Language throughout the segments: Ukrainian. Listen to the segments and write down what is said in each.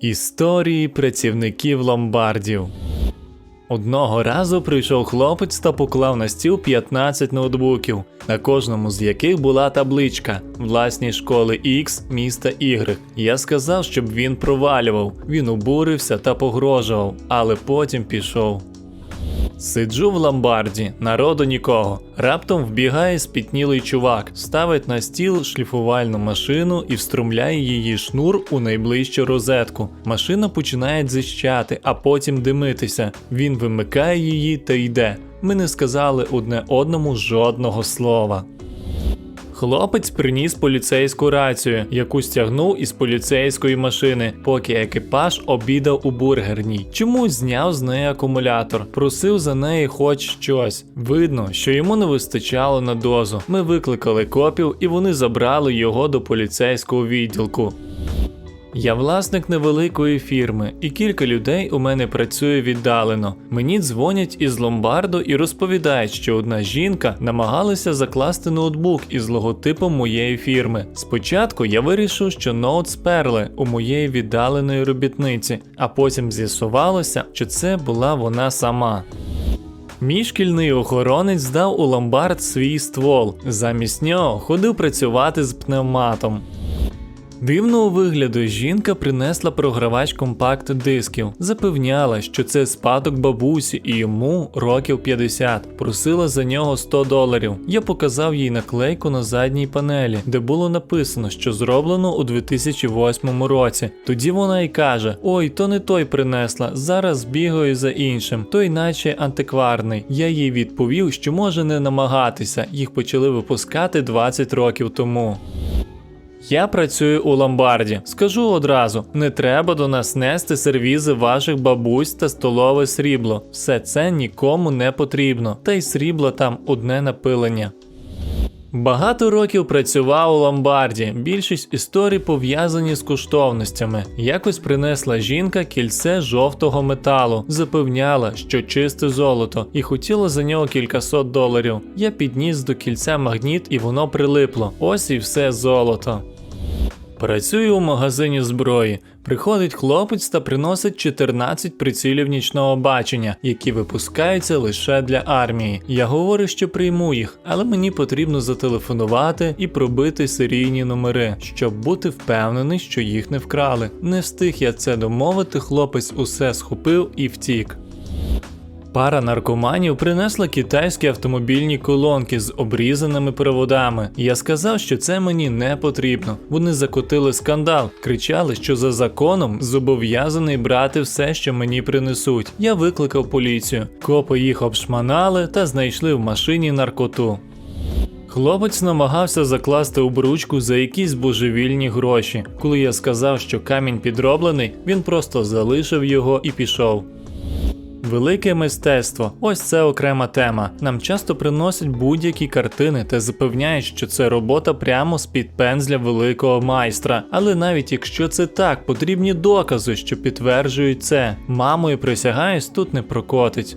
Історії працівників ломбардів. Одного разу прийшов хлопець та поклав на стіл 15 ноутбуків, на кожному з яких була табличка власні школи X, міста Y. Я сказав, щоб він провалював. Він обурився та погрожував, але потім пішов. Сиджу в ломбарді, народу нікого. Раптом вбігає спітнілий чувак, ставить на стіл шліфувальну машину і вструмляє її шнур у найближчу розетку. Машина починає дзищати, а потім димитися. Він вимикає її та йде. Ми не сказали одне одному жодного слова. Хлопець приніс поліцейську рацію, яку стягнув із поліцейської машини, поки екіпаж обідав у бургерній. Чомусь зняв з неї акумулятор, просив за неї хоч щось. Видно, що йому не вистачало на дозу. Ми викликали копів і вони забрали його до поліцейського відділку. Я власник невеликої фірми, і кілька людей у мене працює віддалено. Мені дзвонять із ломбарду і розповідають, що одна жінка намагалася закласти ноутбук із логотипом моєї фірми. Спочатку я вирішив, що ноут сперли у моєї віддаленої робітниці, а потім з'ясувалося, що це була вона сама. Мій шкільний охоронець здав у ломбард свій ствол. Замість нього ходив працювати з пневматом. Дивного вигляду жінка принесла програвач компакт дисків, запевняла, що це спадок бабусі і йому років 50. Просила за нього 100 доларів. Я показав їй наклейку на задній панелі, де було написано, що зроблено у 2008 році. Тоді вона й каже: Ой, то не той принесла, зараз бігаю за іншим, той наче антикварний. Я їй відповів, що може не намагатися, їх почали випускати 20 років тому. Я працюю у ломбарді. Скажу одразу: не треба до нас нести сервізи ваших бабусь та столове срібло. Все це нікому не потрібно, та й срібло там одне напилення. Багато років працював у ломбарді. Більшість історій пов'язані з коштовностями. Якось принесла жінка кільце жовтого металу, запевняла, що чисте золото, і хотіла за нього кількасот доларів. Я підніс до кільця магніт, і воно прилипло. Ось і все золото. Працюю у магазині зброї. Приходить хлопець та приносить 14 прицілів нічного бачення, які випускаються лише для армії. Я говорю, що прийму їх, але мені потрібно зателефонувати і пробити серійні номери, щоб бути впевнений, що їх не вкрали. Не встиг я це домовити, хлопець усе схопив і втік. Пара наркоманів принесла китайські автомобільні колонки з обрізаними проводами. Я сказав, що це мені не потрібно. Вони закотили скандал, кричали, що за законом зобов'язаний брати все, що мені принесуть. Я викликав поліцію. Копи їх обшманали та знайшли в машині наркоту. Хлопець намагався закласти обручку за якісь божевільні гроші. Коли я сказав, що камінь підроблений, він просто залишив його і пішов. Велике мистецтво ось це окрема тема. Нам часто приносять будь-які картини та запевняють, що це робота прямо з-під пензля великого майстра. Але навіть якщо це так, потрібні докази, що підтверджують це. Мамою присягаюсь, тут не прокотить.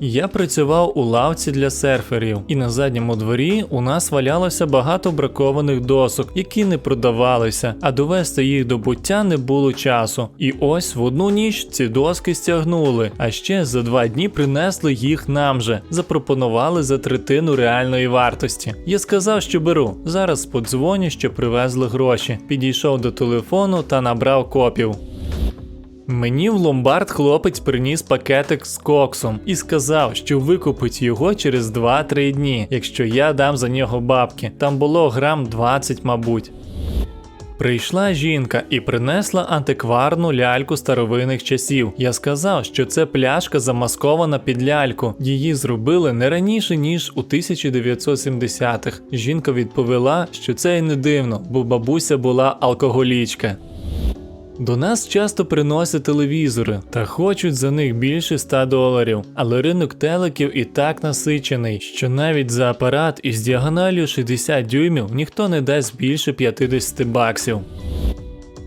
Я працював у лавці для серферів, і на задньому дворі у нас валялося багато бракованих досок, які не продавалися, а довести їх до буття не було часу. І ось в одну ніч ці доски стягнули, а ще за два дні принесли їх нам же, запропонували за третину реальної вартості. Я сказав, що беру. Зараз подзвоню, що привезли гроші. Підійшов до телефону та набрав копів. Мені в ломбард хлопець приніс пакетик з коксом і сказав, що викупить його через 2-3 дні, якщо я дам за нього бабки. Там було грам 20, мабуть. Прийшла жінка і принесла антикварну ляльку старовинних часів. Я сказав, що це пляшка замаскована під ляльку. Її зробили не раніше ніж у 1970-х. Жінка відповіла, що це й не дивно, бо бабуся була алкоголічка. До нас часто приносять телевізори та хочуть за них більше 100 доларів, але ринок телеків і так насичений, що навіть за апарат із діагоналлю 60 дюймів ніхто не дасть більше 50 баксів.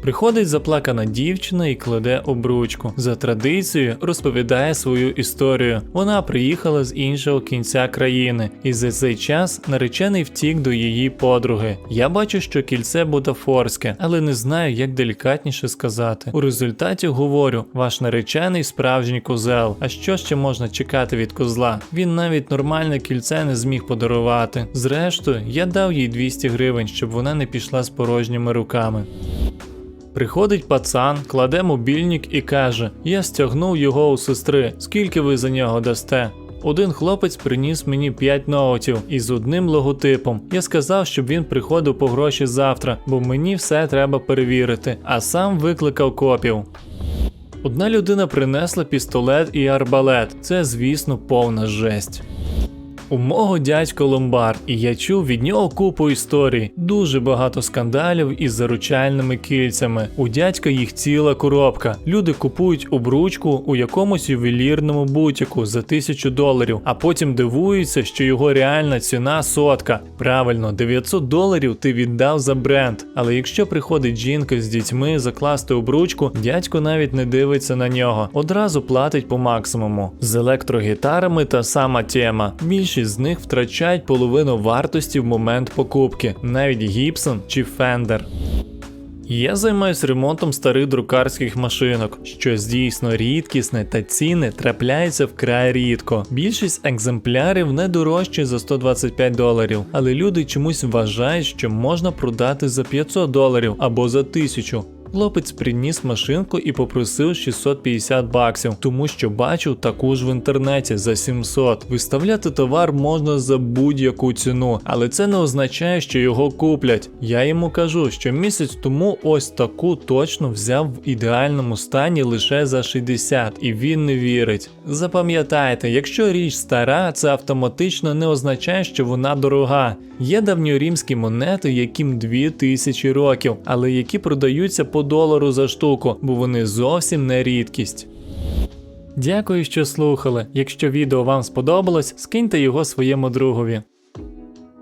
Приходить заплакана дівчина і кладе обручку. За традицією розповідає свою історію. Вона приїхала з іншого кінця країни, і за цей час наречений втік до її подруги. Я бачу, що кільце бутафорське, але не знаю, як делікатніше сказати. У результаті говорю: ваш наречений справжній козел. А що ще можна чекати від козла? Він навіть нормальне кільце не зміг подарувати. Зрештою, я дав їй 200 гривень, щоб вона не пішла з порожніми руками. Приходить пацан, кладе мобільник і каже: Я стягнув його у сестри. Скільки ви за нього дасте? Один хлопець приніс мені 5 ноутів із одним логотипом. Я сказав, щоб він приходив по гроші завтра, бо мені все треба перевірити, а сам викликав копів. Одна людина принесла пістолет і арбалет. Це, звісно, повна жесть. У мого дядька ломбард, і я чув від нього купу історій. Дуже багато скандалів із заручальними кільцями. У дядька їх ціла коробка. Люди купують обручку у якомусь ювелірному бутіку за тисячу доларів, а потім дивуються, що його реальна ціна сотка. Правильно, 900 доларів ти віддав за бренд. Але якщо приходить жінка з дітьми закласти обручку, дядько навіть не дивиться на нього, одразу платить по максимуму. З електрогітарами та сама тема. Більшість з них втрачають половину вартості в момент покупки, навіть Gibson чи Fender. Я займаюсь ремонтом старих друкарських машинок, що дійсно рідкісне та ціни трапляються вкрай рідко. Більшість екземплярів не дорожчі за 125 доларів, але люди чомусь вважають, що можна продати за 500 доларів або за 1000. Хлопець приніс машинку і попросив 650 баксів, тому що бачив таку ж в інтернеті за 700. Виставляти товар можна за будь-яку ціну, але це не означає, що його куплять. Я йому кажу, що місяць тому ось таку точно взяв в ідеальному стані лише за 60, і він не вірить. Запам'ятайте, якщо річ стара, це автоматично не означає, що вона дорога. Є давньоримські монети, яким 2000 років, але які продаються долару за штуку, бо вони зовсім не рідкість. Дякую, що слухали. Якщо відео вам сподобалось, скиньте його своєму другові.